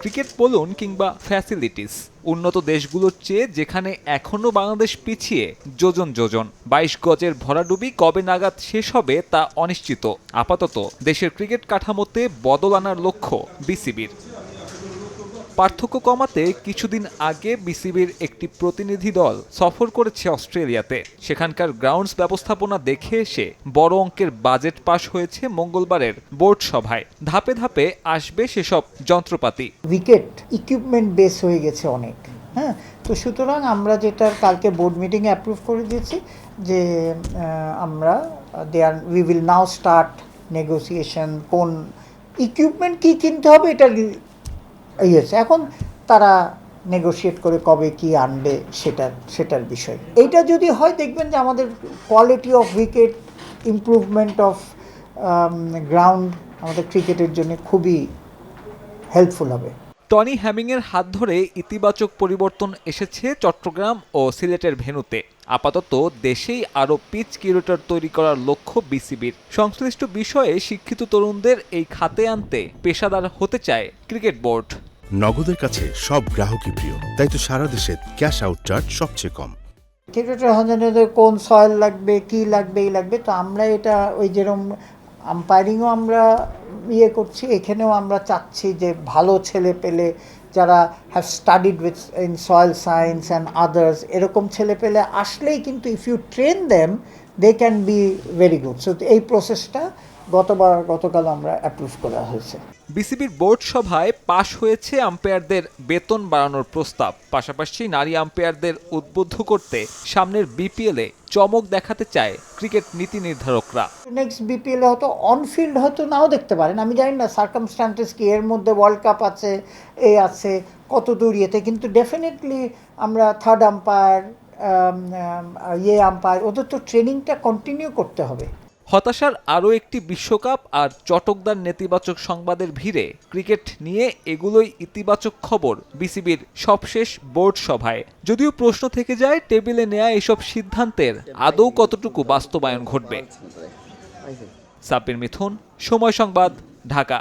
Cricket বলুন কিংবা facilities উন্নত দেশগুলোর চেয়ে যেখানে এখনও বাংলাদেশ পিছিয়ে, যোজন যোজন। বাইশ গজের ভরাডুবি কবে নাগাদ শেষ হবে তা অনিশ্চিত। আপাতত দেশের ক্রিকেট কাঠামোতে বদল আনার লক্ষ্য বিসিবির। পার্থক্য কমাতে কিছুদিন আগে বিসিবির একটি প্রতিনিধি দল সফর করেছে অস্ট্রেলিয়াতে। সেখানকার গ্রাউন্ডস ব্যবস্থাপনা দেখে এসে বড় অঙ্কের বাজেট পাশ হয়েছে মঙ্গলবারের বোর্ড সভায়। ধাপে ধাপে আসবে সেসব যন্ত্রপাতি। উইকেট ইকুইপমেন্ট বেস হয়ে গেছে অনেক হ্যাঁ? তো সুতরাং আমরা যেটা কালকে বোর্ড মিটিংয়ে অ্যাপ্রুভ করে দিয়েছি যে আমরা they are we will now start negotiation কোন ইকুইপমেন্ট কী কিনতে হবে এটা ইয়েছে এখন তারা নেগোশিয়েট করে কবে কি আনবে সেটার সেটার বিষয়। এইটা যদি হয়, দেখবেন যে আমাদের quality of wicket improvement of ground আমাদের ক্রিকেটের জন্য খুবই হেল্পফুল হবে। টনি হ্যামিংয়ের হাত ধরে ইতিবাচক পরিবর্তন এসেছে চট্টগ্রাম ও সিলেটের ভেন্যুতে। আপাতত দেশেই আরও পিচ কিউরেটর তৈরি করার লক্ষ্য বিসিবির। সংশ্লিষ্ট বিষয়ে শিক্ষিত তরুণদের এই খাতে আনতে পেশাদার হতে চায় ক্রিকেট বোর্ড। নগদের কাছে সব গ্রাহকই প্রিয়। তাই তো সারা দেশে ক্যাশ আউট চার্জ সবচেয়ে কম। ক্রিকেটের হাজারে কোন সয়েল লাগবে, কি লাগবে, এই লাগবে। তো আমরা এটা ওই যেরকম আম্পায়ারিংও আমরা ইয়ে করছি, এখানেও আমরা চাচ্ছি যে ভালো ছেলে পেলে যারা have studied with in soil science and others এরকম ছেলে পেলে আসলেই কিন্তু if you train them they can be very good so এই প্রসেসটা গতবার গতকাল আমরা অ্যাপ্রুভ করা হয়েছে। বিসিবির বোর্ড সভায় পাশ হয়েছে আম্পায়ারদের বেতন বাড়ানোর প্রস্তাব। পাশাপাশি নারী আম্পায়ারদের উদ্বুদ্ধ করতে সামনের বিপিএলে চমক দেখাতে চায় ক্রিকেট নীতি নির্ধারকরা। নেক্সট বিপিএল হয়তো অনফিল্ড হয়তো নাও দেখতে পারেন। আমি জানি না সার্কামস্টান্টেস কি? এর মধ্যে ওয়ার্ল্ড কাপ আছে এ আছে কত দূর ইয়েতে। কিন্তু ডেফিনেটলি আমরা থার্ড আম্পায়ার ইয়ে আম্পায়ার ওদের তো ট্রেনিংটা কন্টিনিউ করতে হবে। হতাশার আরও একটি বিশ্বকাপ আর চটকদার নেতিবাচক সংবাদের ভিড়ে ক্রিকেট নিয়ে এগুলোই ইতিবাচক খবর বিসিবির সবশেষ বোর্ড সভায়। যদিও প্রশ্ন থেকে যায়, টেবিলে নেয়া এসব সিদ্ধান্তের আদৌ কতটুকু বাস্তবায়ন ঘটবে। সাব্বির মিথুন, সময় সংবাদ, ঢাকা।